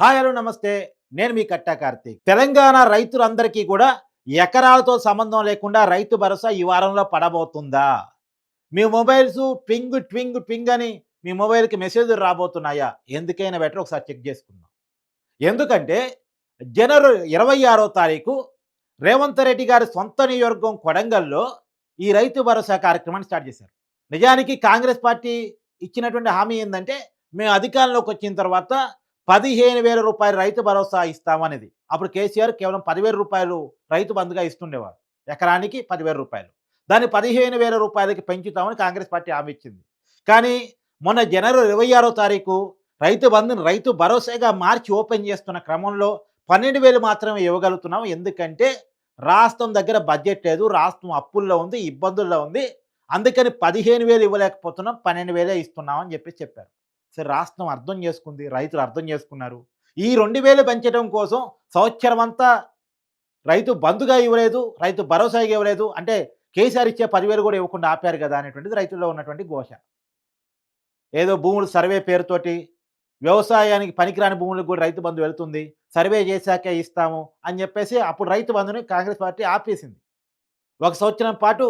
Hi hello నమస్తే. నేను మీ కట్టా కార్తీక్. తెలంగాణ రైతులందరికీ కూడా ఎకరాలతో సంబంధం లేకుండా రైతు భరోసా ఈ వారంలో పడబోతుందా? మీ మొబైల్స్ ట్వింగ్ ట్వింగ్ ట్వింగ్ అని మీ మొబైల్కి మెసేజ్లు రాబోతున్నాయా? ఎందుకైనా బెటర్ ఒకసారి చెక్ చేసుకుందాం. ఎందుకంటే జనవరి ఇరవై ఆరో తారీఖు రేవంత్ రెడ్డి గారి సొంత నియోజకవర్గం కొడంగల్లో ఈ రైతు భరోసా కార్యక్రమాన్ని స్టార్ట్ చేశారు. నిజానికి కాంగ్రెస్ పార్టీ ఇచ్చినటువంటి హామీ ఏంటంటే మేము అధికారంలోకి వచ్చిన తర్వాత పదిహేను వేల రూపాయలు రైతు భరోసా ఇస్తామనేది. అప్పుడు కేసీఆర్ కేవలం పదివేల రూపాయలు రైతు బంధుగా ఇస్తుండేవారు. ఎకరానికి పదివేల రూపాయలు. దాన్ని పదిహేను వేల రూపాయలకి పెంచుతామని కాంగ్రెస్ పార్టీ హామీ ఇచ్చింది. కానీ మొన్న జనవరి ఇరవై ఆరో తారీఖు రైతు బంధుని రైతు భరోసాగా మార్చి ఓపెన్ చేస్తున్న క్రమంలో పన్నెండు వేలు మాత్రమే ఇవ్వగలుగుతున్నాం ఎందుకంటే రాష్ట్రం దగ్గర బడ్జెట్ లేదు రాష్ట్రం అప్పుల్లో ఉంది ఇబ్బందుల్లో ఉంది. అందుకని పదిహేను వేలు ఇవ్వలేకపోతున్నాం పన్నెండు వేలే ఇస్తున్నామని చెప్పి చెప్పారు. సరే రాష్ట్రం అర్థం చేసుకుంది రైతులు అర్థం చేసుకున్నారు. ఈ రెండు వేలు పెంచడం కోసం సంవత్సరం అంతా రైతు బంధుగా ఇవ్వలేదు రైతు భరోసాగా ఇవ్వలేదు. అంటే కేసీఆర్ ఇచ్చే పదివేలు కూడా ఇవ్వకుండా ఆపారు కదా అనేటువంటిది రైతుల్లో ఉన్నటువంటి ఘోష. ఏదో భూములు సర్వే పేరుతోటి వ్యవసాయానికి పనికిరాని భూములకు కూడా రైతు బంధు వెళుతుంది సర్వే చేశాకే ఇస్తాము అని చెప్పేసి అప్పుడు రైతు బంధుని కాంగ్రెస్ పార్టీ ఆపేసింది. ఒక సంవత్సరం పాటు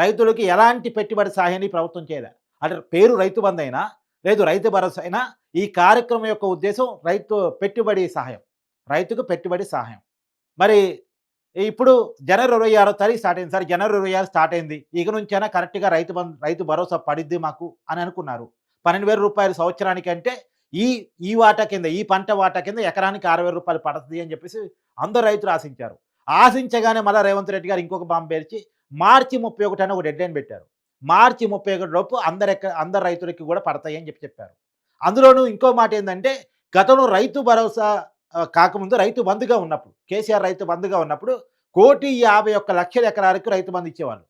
రైతులకి ఎలాంటి పెట్టుబడి సహాయాన్ని ప్రభుత్వం చేయలే. అంటే పేరు రైతు బంధు అయినా లేదు రైతు భరోసా అయినా ఈ కార్యక్రమం యొక్క ఉద్దేశం రైతు పెట్టుబడి సహాయం. రైతుకు పెట్టుబడి సహాయం. మరి ఇప్పుడు జనవరి ఇరవై ఆరో తారీఖు స్టార్ట్ అయింది. సార్ జనవరి ఇరవై ఆరు స్టార్ట్ అయింది. ఇక నుంచైనా కరెక్ట్గా రైతు రైతు భరోసా పడిద్ది మాకు అని అనుకున్నారు. పన్నెండు వేల రూపాయలు సంవత్సరానికి అంటే ఈ ఈ వాటా కింద ఈ పంట వాటా కింద ఎకరానికి ఆరు వేల రూపాయలు పడుతుంది అని చెప్పేసి అందరు రైతులు ఆశించారు. ఆశించగానే మళ్ళీ రేవంత్ రెడ్డి గారు ఇంకొక బాంబు పేర్చి మార్చి ముప్పై ఒకటి అని ఒక డెడ్ లైన్ పెట్టారు. మార్చి ముప్పై ఒకటి లోపు అందరు అందరు రైతులకి కూడా పడతాయి అని చెప్పి చెప్పారు. అందులోనూ ఇంకో మాట ఏంటంటే గతంలో రైతు భరోసా కాకముందు రైతు బంధుగా ఉన్నప్పుడు కేసీఆర్ రైతు బంధుగా ఉన్నప్పుడు కోటి యాభై ఒక్క లక్షల ఎకరాలకు రైతు బంధు ఇచ్చేవాళ్ళు.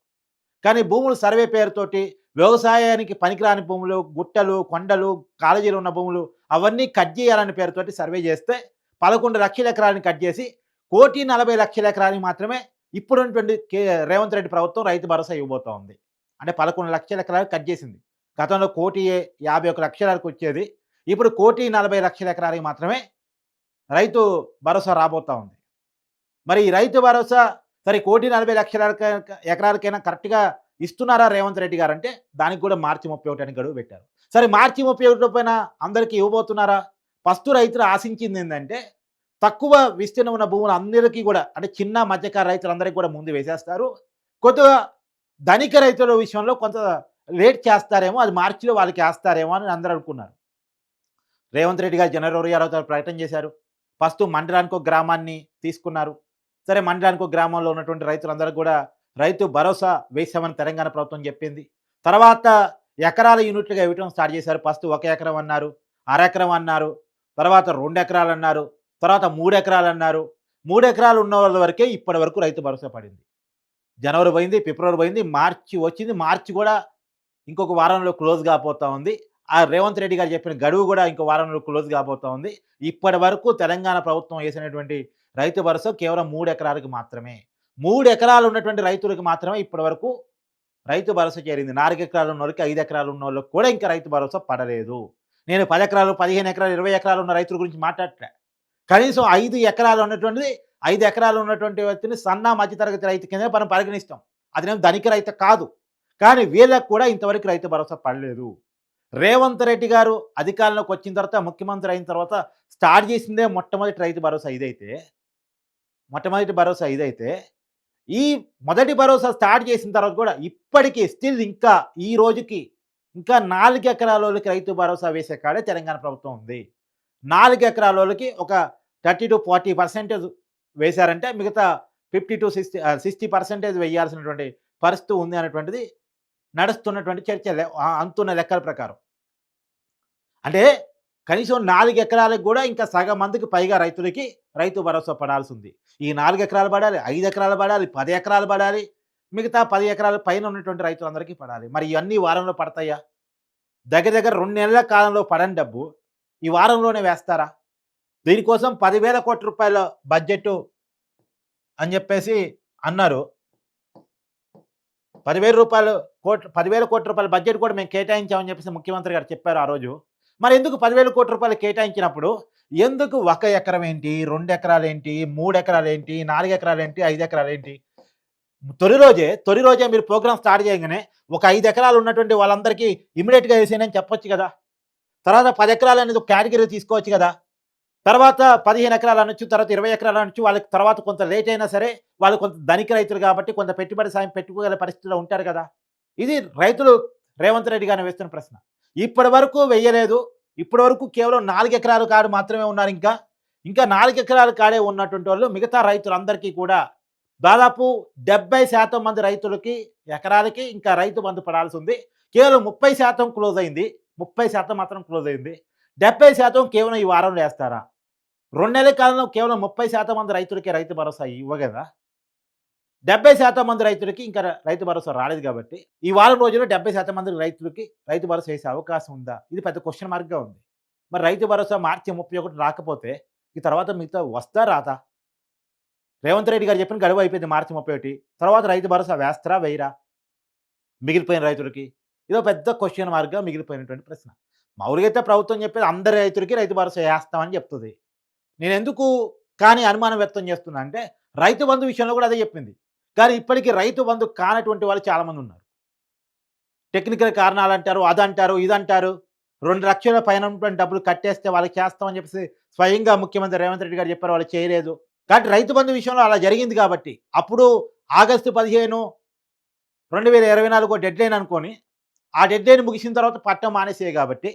కానీ భూములు సర్వే పేరుతోటి వ్యవసాయానికి పనికిరాని భూములు గుట్టలు కొండలు కాలేజీలు ఉన్న భూములు అవన్నీ కట్ చేయాలనే పేరుతోటి సర్వే చేస్తే పదకొండు లక్షల ఎకరాలని కట్ చేసి కోటి నలభై లక్షల ఎకరానికి మాత్రమే ఇప్పుడున్నటువంటి కే రేవంత్ రెడ్డి ప్రభుత్వం రైతు భరోసా ఇవ్వబోతోంది. అంటే పదకొండు లక్షల ఎకరాలు కట్ చేసింది. గతంలో కోటి యాభై ఒక లక్షలకు వచ్చేది. ఇప్పుడు కోటి నలభై లక్షల ఎకరాలకి మాత్రమే రైతు భరోసా రాబోతా ఉంది. మరి ఈ రైతు భరోసా సరే కోటి నలభై లక్షల ఎకరాలకైనా కరెక్ట్గా ఇస్తున్నారా రేవంత్ రెడ్డి గారు అంటే దానికి కూడా మార్చి ముప్పై ఒకటి అని గడువు పెట్టారు. సరే మార్చి ముప్పై ఒకటి పైన అందరికీ ఇవ్వబోతున్నారా? ఫస్ట్ రైతులు ఆశించింది ఏంటంటే తక్కువ విస్తీర్ణం ఉన్న భూములు అందరికీ కూడా అంటే చిన్న మధ్యకార రైతులందరికీ కూడా ముందు వేసేస్తారు. కొద్దిగా ధనిక రైతుల విషయంలో కొంత లేట్ చేస్తారేమో అది మార్చిలో వాళ్ళకి వేస్తారేమో అని అందరూ అనుకున్నారు. రేవంత్ రెడ్డి గారు జనవరి ఇరవై ఆరో తారీఖు ప్రకటన చేశారు. ఫస్ట్ మండలానికి ఒక గ్రామాన్ని తీసుకున్నారు. సరే మండలానికి ఒక గ్రామంలో ఉన్నటువంటి రైతులందరూ కూడా రైతు భరోసా వేసామని తెలంగాణ ప్రభుత్వం చెప్పింది. తర్వాత ఎకరాల యూనిట్లుగా ఇవ్వటం స్టార్ట్ చేశారు. ఫస్ట్ ఒక ఎకరం అన్నారు అరెకరం అన్నారు తర్వాత రెండు ఎకరాలు అన్నారు తర్వాత మూడు ఎకరాలు అన్నారు. మూడు ఎకరాలు ఉన్న వాళ్ళ వరకే ఇప్పటి వరకు రైతు భరోసా పడింది. జనవరి పోయింది ఫిబ్రవరి పోయింది మార్చి వచ్చింది మార్చి కూడా ఇంకొక వారంలో క్లోజ్ కాబోతా ఉంది. ఆ రేవంత్ రెడ్డి గారు చెప్పిన గడువు కూడా ఇంకో వారంలో క్లోజ్ కాబోతా ఉంది. ఇప్పటి వరకు తెలంగాణ ప్రభుత్వం వేసినటువంటి రైతు భరోసా కేవలం మూడు ఎకరాలకు మాత్రమే. మూడు ఎకరాలు ఉన్నటువంటి రైతులకు మాత్రమే ఇప్పటి వరకు రైతు భరోసా చేరింది. నాలుగు ఎకరాలు ఉన్న వాళ్ళకి ఐదు ఎకరాలు ఉన్న వాళ్ళకి కూడా ఇంకా రైతు భరోసా పడలేదు. నేను పది ఎకరాలు పదిహేను ఎకరాలు ఇరవై ఎకరాలు ఉన్న రైతుల గురించి మాట్లాడట్లే. కనీసం ఐదు ఎకరాలు ఉన్నటువంటిది ఐదు ఎకరాలు ఉన్నటువంటి వ్యక్తిని సన్న మధ్యతరగతి రైతు కింద మనం పరిగణిస్తాం. అదేం ధనిక రైతు కాదు. కానీ వీళ్ళకు కూడా ఇంతవరకు రైతు భరోసా పడలేదు. రేవంత్ రెడ్డి గారు అధికారంలోకి వచ్చిన తర్వాత ముఖ్యమంత్రి అయిన తర్వాత స్టార్ట్ చేసిందే మొట్టమొదటి రైతు భరోసా ఇదైతే. మొట్టమొదటి భరోసా ఇదైతే. ఈ మొదటి భరోసా స్టార్ట్ చేసిన తర్వాత కూడా ఇప్పటికీ స్టిల్ ఇంకా ఈ రోజుకి ఇంకా నాలుగు ఎకరాలకి రైతు భరోసా వేసే కాడే తెలంగాణ ప్రభుత్వం ఉంది. నాలుగు ఎకరాలకి ఒక థర్టీ టు ఫార్టీ పర్సెంటేజ్ వేశారంటే మిగతా fifty to sixty sixty percentage వేయాల్సినటువంటి పరిస్థితి ఉంది అనేటువంటిది నడుస్తున్నటువంటి చర్చ లె- అంతున్న లెక్కల ప్రకారం. అంటే కనీసం నాలుగు ఎకరాలకు కూడా ఇంకా సగం మందికి పైగా రైతులకి రైతు భరోసా పడాల్సి ఉంది ఈ నాలుగు ఎకరాలు పడాలి ఐదు ఎకరాలు పడాలి పది ఎకరాలు పడాలి మిగతా పది ఎకరాల పైన ఉన్నటువంటి రైతులందరికీ పడాలి. మరి ఇవన్నీ వారంలో పడతాయా? దగ్గర దగ్గర రెండు నెలల కాలంలో పడని డబ్బు ఈ వారంలోనే వేస్తారా? దీనికోసం పదివేల కోట్ల రూపాయల బడ్జెట్ అని చెప్పేసి అన్నారు. పదివేల రూపాయలు కోట్ల పదివేల కోట్ల రూపాయల బడ్జెట్ కూడా మేము కేటాయించామని చెప్పేసి ముఖ్యమంత్రి గారు చెప్పారు ఆ రోజు. మరి ఎందుకు పదివేల కోట్ల రూపాయలు కేటాయించినప్పుడు ఎందుకు ఒక ఎకరం ఏంటి రెండు ఎకరాలు ఏంటి మూడు ఎకరాలు ఏంటి నాలుగు ఎకరాలు ఏంటి ఐదు ఎకరాలు ఏంటి? తొలి రోజే తొలి రోజే మీరు ప్రోగ్రామ్ స్టార్ట్ చేయగానే ఒక ఐదు ఎకరాలు ఉన్నటువంటి వాళ్ళందరికీ ఇమీడియట్గా వేసేయని చెప్పొచ్చు కదా. తర్వాత పది ఎకరాలు అనేది ఒక కేటగిరీ తీసుకోవచ్చు కదా. తర్వాత పదిహేను ఎకరాలు అనొచ్చు తర్వాత ఇరవై ఎకరాలు అనొచ్చు వాళ్ళకి తర్వాత కొంత లేట్ అయినా సరే వాళ్ళు కొంత ధనిక రైతులు కాబట్టి కొంత పెట్టుబడి సాయం పెట్టుకోగల పరిస్థితిలో ఉంటారు కదా. ఇది రైతులు రేవంత్ రెడ్డి గారిని వేస్తున్న ప్రశ్న. ఇప్పటి వరకు వెయ్యలేదు ఇప్పటి వరకు కేవలం నాలుగు ఎకరాలు కాడు మాత్రమే ఉన్నారు ఇంకా. ఇంకా నాలుగు ఎకరాలు కాడే ఉన్నటువంటి వాళ్ళు మిగతా రైతులందరికీ కూడా దాదాపు డెబ్బై శాతం మంది రైతులకి ఎకరాలకి ఇంకా రైతు బంధు పడాల్సి ఉంది. కేవలం ముప్పై శాతం క్లోజ్ అయింది. ముప్పై శాతం మాత్రం క్లోజ్ అయింది. డెబ్బై శాతం కేవలం ఈ వారంలో వేస్తారా? రెండు నెలల కాలంలో కేవలం ముప్పై శాతం మంది రైతులకి రైతు భరోసా ఇవ్వగదా డెబ్బై శాతం మంది రైతులకి ఇంకా రైతు భరోసా రాలేదు కాబట్టి ఈ వారం రోజుల్లో డెబ్బై శాతం మంది రైతులకి రైతు భరోసా వేసే అవకాశం ఉందా? ఇది పెద్ద క్వశ్చన్ మార్క్గా ఉంది. మరి రైతు భరోసా మార్చి ముప్పై ఒకటి రాకపోతే ఈ తర్వాత మిగతా వస్తా రాతా? రేవంత్ రెడ్డి గారు చెప్పిన గడువు అయిపోయింది మార్చి ముప్పై ఒకటి. తర్వాత రైతు భరోసా వేస్తారా వేయరా? మిగిలిపోయిన రైతులకి? ఇదో పెద్ద క్వశ్చన్ మార్క్గా మిగిలిపోయినటువంటి ప్రశ్న. మామూలుగా అయితే ప్రభుత్వం చెప్పేది అందరి రైతులకి రైతు భరోసా వేస్తామని చెప్తుంది. నేను ఎందుకు కానీ అనుమానం వ్యక్తం చేస్తున్నా అంటే రైతు బంధు విషయంలో కూడా అదే చెప్పింది. కానీ ఇప్పటికీ రైతు బంధు కానటువంటి వాళ్ళు చాలామంది ఉన్నారు. టెక్నికల్ కారణాలు అంటారు అదంటారు ఇదంటారు. రెండు లక్షల పైన డబ్బులు కట్టేస్తే వాళ్ళకి చేస్తామని చెప్పేసి స్వయంగా ముఖ్యమంత్రి రేవంత్ రెడ్డి గారు చెప్పారు వాళ్ళు చేయలేదు. కాబట్టి రైతు బంధు విషయంలో అలా జరిగింది కాబట్టి అప్పుడు ఆగస్టు పదిహేను రెండు వేల ఇరవై నాలుగు డెడ్ లైన్ అనుకొని ఆ డెడ్ లైన్ ముగిసిన తర్వాత పట్టం మానేసే కాబట్టి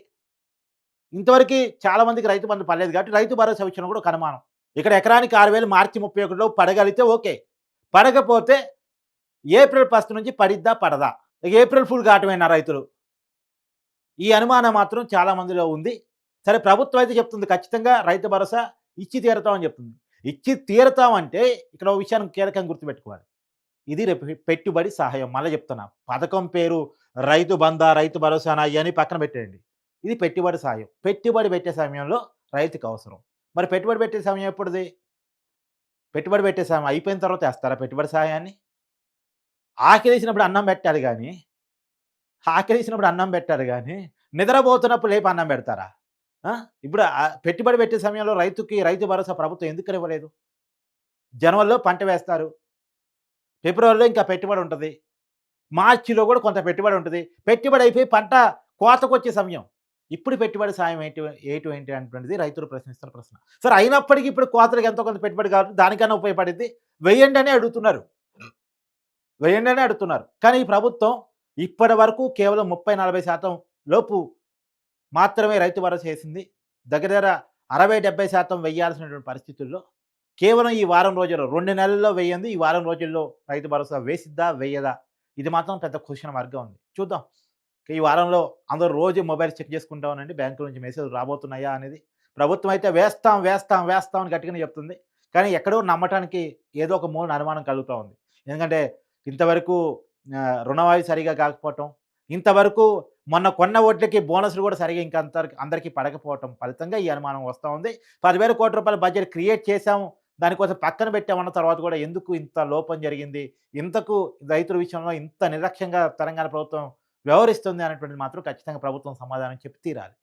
ఇంతవరకు చాలామందికి రైతు బంధు పడలేదు కాబట్టి రైతు భరోసా విషయంలో కూడా కనుమానం అనుమానం. ఇక్కడ ఎకరానికి ఆరు వేలు మార్చి ముప్పై ఒకటిలో పడగలిగితే ఓకే. పడకపోతే ఏప్రిల్ ఫస్ట్ నుంచి పడిద్దా పడదా? ఇక ఏప్రిల్ ఫుల్ కావటమేనా రైతులు. ఈ అనుమానం మాత్రం చాలామందిలో ఉంది. సరే ప్రభుత్వం అయితే చెప్తుంది ఖచ్చితంగా రైతు భరోసా ఇచ్చి తీరతామని చెప్తుంది. ఇచ్చి తీరతామంటే ఇక్కడ ఒక విషయాన్ని కీలకంగా గుర్తుపెట్టుకోవాలి. ఇది రేపు పెట్టుబడి సహాయం. మళ్ళీ చెప్తున్నా పథకం పేరు రైతు బందా రైతు భరోసానా అని పక్కన పెట్టేయండి. ఇది పెట్టుబడి సాయం పెట్టుబడి పెట్టే సమయంలో రైతుకు అవసరం. మరి పెట్టుబడి పెట్టే సమయం ఎప్పుడుది? పెట్టుబడి పెట్టే సమయం అయిపోయిన తర్వాత వేస్తారా పెట్టుబడి సహాయాన్ని? ఆకలిసినప్పుడు అన్నం పెట్టాలి కానీ ఆకలిసినప్పుడు అన్నం పెట్టారు కానీ నిద్రపోతున్నప్పుడు లేపు అన్నం పెడతారా? ఇప్పుడు పెట్టుబడి పెట్టే సమయంలో రైతుకి రైతు భరోసా ప్రభుత్వం ఎందుకు ఇవ్వలేదు? జనవరిలో పంట వేస్తారు. ఫిబ్రవరిలో ఇంకా పెట్టుబడి ఉంటుంది. మార్చిలో కూడా కొంత పెట్టుబడి ఉంటుంది. పెట్టుబడి అయిపోయి పంట కోతకు వచ్చే సమయం. ఇప్పుడు పెట్టుబడి సాయం ఏంటి ఏటు ఏంటి అనేటువంటిది రైతులు ప్రశ్నిస్తున్న ప్రశ్న. సరే అయినప్పటికీ ఇప్పుడు కోతలకు ఎంతో కొంత పెట్టుబడి కాబట్టి దానికన్నా ఉపయోగపడింది వెయ్యండి అని అడుగుతున్నారు. వెయ్యండి అని అడుగుతున్నారు. కానీ ఈ ప్రభుత్వం ఇప్పటి వరకు కేవలం ముప్పై నలభై శాతం లోపు మాత్రమే రైతు భరోసా చేసింది దగ్గర దగ్గర అరవై డెబ్బై శాతం వెయ్యాల్సినటువంటి పరిస్థితుల్లో కేవలం ఈ వారం రోజుల్లో రెండు నెలల్లో వేయండి ఈ వారం రోజుల్లో రైతు భరోసా వేసిద్దా వేయదా? ఇది మాత్రం పెద్ద క్వశ్చన్ మార్గం ఉంది. చూద్దాం. ఈ వారంలో అందరూ రోజు మొబైల్ చెక్ చేసుకుంటా ఉండండి. బ్యాంకు నుంచి మెసేజ్ రాబోతున్నాయా అనేది. ప్రభుత్వం అయితే వేస్తాం వేస్తాం వేస్తాం అని గట్టిగానే చెప్తుంది. కానీ ఎక్కడో నమ్మటానికి ఏదో ఒక మూలన అనుమానం కలుగుతూ ఉంది. ఎందుకంటే ఇంతవరకు ఆ, రుణవాయి సరిగా కాకపోవటం ఇంతవరకు మొన్న కొన్న ఓట్లకి బోనస్లు కూడా సరిగా ఇంకా అందరికి అందరికీ పడకపోవటం ఫలితంగా ఈ అనుమానం వస్తూ ఉంది. పదివేల కోట్ల రూపాయల బడ్జెట్ క్రియేట్ చేశాము. దానికోసం పక్కన పెట్టామన్న తర్వాత కూడా ఎందుకు ఇంత లోపం జరిగింది? ఇంతకు రైతుల విషయంలో ఇంత నిర్లక్ష్యంగా తెలంగాణ ప్రభుత్వం వ్యవహరిస్తుంది అనేటువంటిది మాత్రం ఖచ్చితంగా ప్రభుత్వం సమాధానం చెప్పి తీరాలి.